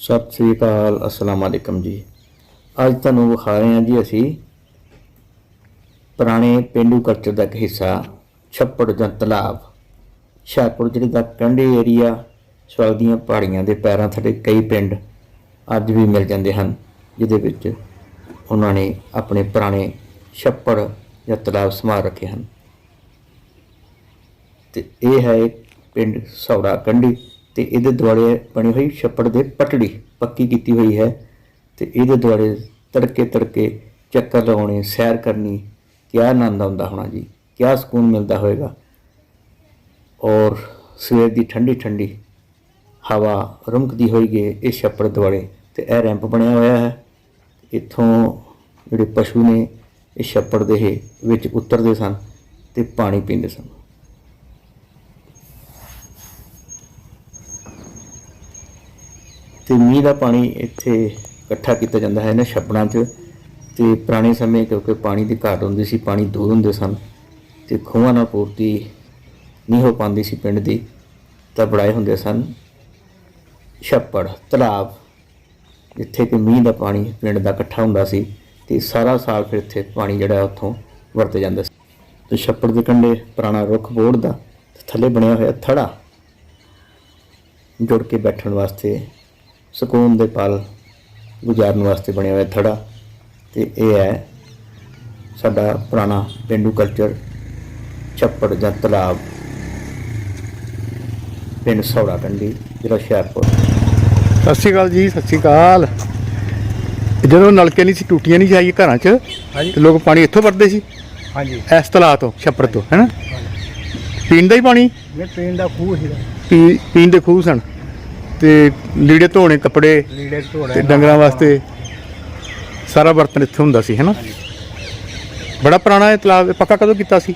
ਸਤਿ ਸ੍ਰੀ ਅਕਾਲ, ਅਸਲਾਮ ਅਲੈਕਮ ਜੀ। ਅੱਜ ਤੁਹਾਨੂੰ ਵਿਖਾ ਰਹੇ ਹਾਂ ਜੀ ਅਸੀਂ ਪੁਰਾਣੇ ਪਿੰਡੂ ਕਲਚਰ ਦਾ ਇੱਕ ਹਿੱਸਾ, ਛੱਪੜ ਜਾਂ ਤਲਾਬ। ਸ਼ਾਹਪੁਰ ਜ਼ਿਲ੍ਹੇ ਦਾ ਕੰਢੇ ਏਰੀਆ ਸਵਾਲ ਦੀਆਂ ਪਹਾੜੀਆਂ ਦੇ ਪੈਰਾਂ ਥੱਲੇ ਕਈ ਪਿੰਡ ਅੱਜ ਵੀ ਮਿਲ ਜਾਂਦੇ ਹਨ, ਜਿਹਦੇ ਵਿੱਚ ਉਹਨਾਂ ਨੇ ਆਪਣੇ ਪੁਰਾਣੇ ਛੱਪੜ ਜਾਂ ਤਲਾਬ ਸੰਭਾਲ ਰੱਖੇ ਹਨ। ਤੇ ਇਹ ਹੈ ਪਿੰਡ ਸੌੜਾ ਕੰਢੀ। ਤੇ ਇਹਦੇ ਦੁਆਲੇ ਬਣੀ ਹੋਈ ਛੱਪੜ ਦੇ ਪਟੜੀ ਪੱਕੀ ਕੀਤੀ ਹੋਈ ਹੈ ਤੇ ਇਹਦੇ ਦੁਆਲੇ ਤੜਕੇ ਤੜਕੇ ਚੱਕਰ ਲਗਾਉਣੇ, ਸੈਰ ਕਰਨੀ, ਕਿਆ ਆਨੰਦ ਆਉਂਦਾ ਹੋਣਾ ਜੀ, ਕਿਆ ਸਕੂਨ ਮਿਲਦਾ ਹੋਵੇਗਾ। ਔਰ ਸਵੇਰ ਦੀ ਠੰਡੀ ਠੰਡੀ ਹਵਾ ਰੁਮਕਦੀ ਹੋਈ ਗਏ ਇਸ ਛੱਪੜ ਦੁਆਲੇ ਤੇ ਇਹ ਰੈਂਪ ਬਣਿਆ ਹੋਇਆ ਹੈ। ਇੱਥੋਂ ਜਿਹੜੇ ਪਸ਼ੂ ਨੇ ਇਹ ਛੱਪੜ ਦੇ ਵਿੱਚ ਉਤਰਦੇ ਸਨ ਤੇ ਪਾਣੀ ਪੀਂਦੇ ਸਨ ਤੇ ਮੀਂਹ ਦਾ ਪਾਣੀ ਇੱਥੇ ਇਕੱਠਾ ਕੀਤਾ ਜਾਂਦਾ ਹੈ ਇਹਨਾਂ ਛੱਪੜਾਂ 'ਚ ਤੇ ਪੁਰਾਣੇ ਸਮੇਂ ਕਿਉਂਕਿ ਪਾਣੀ ਦੀ ਘਾਟ ਹੁੰਦੀ ਸੀ, ਪਾਣੀ ਦੂਰ ਹੁੰਦੇ ਸਨ ਤੇ ਖੂਹਾਂ ਨਾਲ ਪੂਰਤੀ ਨਹੀਂ ਹੋ ਪਾਉਂਦੀ ਸੀ ਪਿੰਡ ਦੀ, ਤਾਂ ਬਣਾਏ ਹੁੰਦੇ ਸਨ ਛੱਪੜ, ਤਲਾਬ, ਜਿੱਥੇ ਕਿ ਮੀਂਹ ਦਾ ਪਾਣੀ ਪਿੰਡ ਦਾ ਇਕੱਠਾ ਹੁੰਦਾ ਸੀ ਤੇ ਸਾਰਾ ਸਾਲ ਫਿਰ ਇੱਥੇ ਪਾਣੀ ਜਿਹੜਾ ਉੱਥੋਂ ਵਰਤੇ ਜਾਂਦਾ ਸੀ। ਤੇ ਛੱਪੜ ਦੇ ਕੰਢੇ ਪੁਰਾਣਾ ਰੁੱਖ ਬੋੜ ਦਾ ਥੱਲੇ ਬਣਿਆ ਹੋਇਆ ਥੜਾ ਜੁੜ ਕੇ ਬੈਠਣ ਵਾਸਤੇ ਸਕੂਨ ਦੇ ਪਲ ਗੁਜ਼ਾਰਨ ਵਾਸਤੇ ਬਣਿਆ ਹੋਇਆ ਥੜਾ ਤੇ ਇਹ ਹੈ ਸਾਡਾ ਪੁਰਾਣਾ ਪਿੰਡੂ ਕਲਚਰ ਛੱਪੜ ਜਾਂ ਤਲਾਬ। ਪਿੰਡ ਸੌੜਾ ਕੰਡੀ ਜ਼ਿਲ੍ਹਾ ਹੁਸ਼ਿਆਰਪੁਰ। ਸਤਿ ਸ਼੍ਰੀ ਅਕਾਲ ਜੀ ਸਤਿ ਸ਼੍ਰੀ ਅਕਾਲ। ਜਦੋਂ ਨਲਕੇ ਨਹੀਂ ਸੀ ਟੂਟੀਆਂ ਨਹੀਂ ਸੀ ਆਈ ਘਰਾਂ 'ਚ ਤੇ ਲੋਕ ਪਾਣੀ ਇੱਥੋਂ ਵਰਦੇ ਸੀ? ਹਾਂਜੀ। ਇਸ ਤਲਾਅ ਤੋਂ ਛੱਪੜ ਤੋਂ ਹੈਨਾ ਪੀਣ ਦਾ ਹੀ ਪਾਣੀ? ਮੈਂ ਟ੍ਰੇਨ ਦਾ ਖੂਹ ਸੀਗਾ। ਪੀ ਪੀਣ ਦੇ ਖੂਹ ਸਨ। ਤੇ ਲੀੜੇ ਧੋਣੇ ਕੱਪੜੇ ਲੀੜੇ ਧੋੜਾ ਤੇ ਡੰਗਰਾਂ ਵਾਸਤੇ ਸਾਰਾ ਬਰਤਨ ਇੱਥੇ ਹੁੰਦਾ ਸੀ ਹੈਨਾ? ਬੜਾ ਪੁਰਾਣਾ ਇਹ ਤਲਾਬ ਇਹ ਪੱਕਾ ਕਦੋਂ ਕੀਤਾ ਸੀ?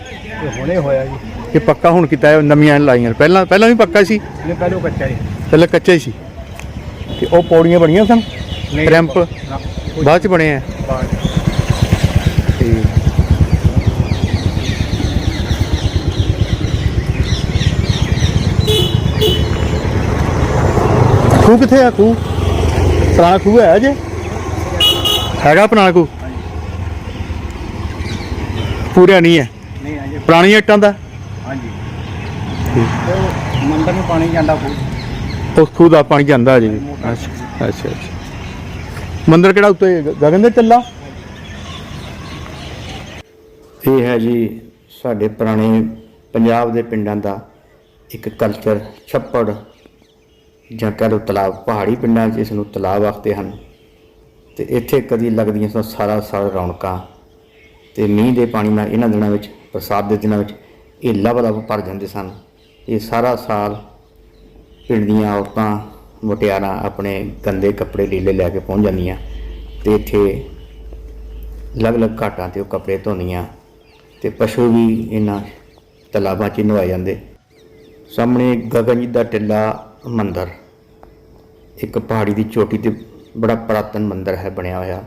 ਹੁਣੇ ਹੋਇਆ ਜੀ। ਇਹ ਪੱਕਾ ਹੁਣ ਕੀਤਾ ਹੈ ਨਵੀਆਂ ਲਾਈਆਂ। ਪਹਿਲਾਂ ਪਹਿਲਾਂ ਵੀ ਪੱਕਾ ਸੀ? ਪਹਿਲੋਂ ਕੱਚਾ ਜੀ ਪਹਿਲਾਂ ਕੱਚਾ ਹੀ ਸੀ। ਤੇ ਉਹ ਪੌੜੀਆਂ ਬਣੀਆਂ ਸਨ? ਰੈਂਪ ਬਾਅਦ ਚ ਬਣੇ ਆ ਖੂਹ ਕਿੱਥੇ ਆ? ਖੂਹ? ਪੁਰਾਣਾ ਖੂਹ ਹੈ ਜੇ ਹੈਗਾ ਪੁਰਾਣਾ ਖੂਹ? ਪੂਰਾ ਨਹੀਂ ਹੈ। ਨਹੀਂ ਹਾਂਜੀ ਪੁਰਾਣੀਆਂ ਇੱਟਾਂ ਦਾ? ਹਾਂਜੀ। ਉਹ ਮੰਦਰ ਨੂੰ ਪਾਣੀ ਜਾਂਦਾ ਖੂਹ। ਉਸ ਖੂਹ ਦਾ ਪਾਣੀ ਜਾਂਦਾ ਜੀ ਅੱਛਾ ਅੱਛਾ ਅੱਛਾ। ਮੰਦਿਰ ਕਿਹੜਾ ਉੱਤੇ? ਗਗਨ ਦੇ ਚੱਲਾ ਇਹ ਹੈ ਜੀ ਸਾਡੇ ਪੁਰਾਣੇ ਪੰਜਾਬ ਦੇ ਪਿੰਡਾਂ ਦਾ ਇੱਕ ਕਲਚਰ ਛੱਪੜ। ਜਾਂ ਕਹਿ ਲਓ ਤਲਾਬ, ਪਹਾੜੀ ਪਿੰਡਾਂ 'ਚ ਇਸ ਨੂੰ ਤਲਾਬ ਆਖਦੇ ਹਨ। ਤੇ ਇੱਥੇ ਕਦੀ ਲੱਗਦੀਆਂ ਸੋ ਸਾਰਾ ਸਾਲ ਰੌਣਕਾਂ। ਤੇ ਮੀਂਹ ਦੇ ਪਾਣੀ ਨਾਲ ਇਹਨਾਂ ਦਿਨਾਂ ਵਿੱਚ, ਬਰਸਾਤ ਦੇ ਦਿਨਾਂ ਵਿੱਚ ਇਹ ਲਬ ਲਬ ਭਰ ਜਾਂਦੇ ਸਨ। ਇਹ ਸਾਰਾ ਸਾਲ ਪਿੰਡ ਦੀਆਂ ਔਰਤਾਂ, ਮੁਟਿਆਰਾਂ ਆਪਣੇ ਗੰਦੇ ਕੱਪੜੇ ਲੀਲੇ ਲੈ ਕੇ ਪਹੁੰਚ ਜਾਂਦੀਆਂ ਤੇ ਇੱਥੇ ਅਲੱਗ-ਅਲੱਗ ਘਾਟਾਂ ਤੇ ਉਹ ਕੱਪੜੇ ਧੋਂਦੀਆਂ ਤੇ ਪਸ਼ੂ ਵੀ ਇਹਨਾਂ ਤਲਾਬਾਂ 'ਚ ਨਵਾਏ ਜਾਂਦੇ। ਸਾਹਮਣੇ ਗਗਨ ਜੀ ਦਾ ਟਿੱਲਾ ਮੰਦਰ। ਇੱਕ ਪਹਾੜੀ ਦੀ ਚੋਟੀ ਤੇ ਬੜਾ ਪੁਰਾਤਨ ਮੰਦਰ ਹੈ ਬਣਿਆ ਹੋਇਆ।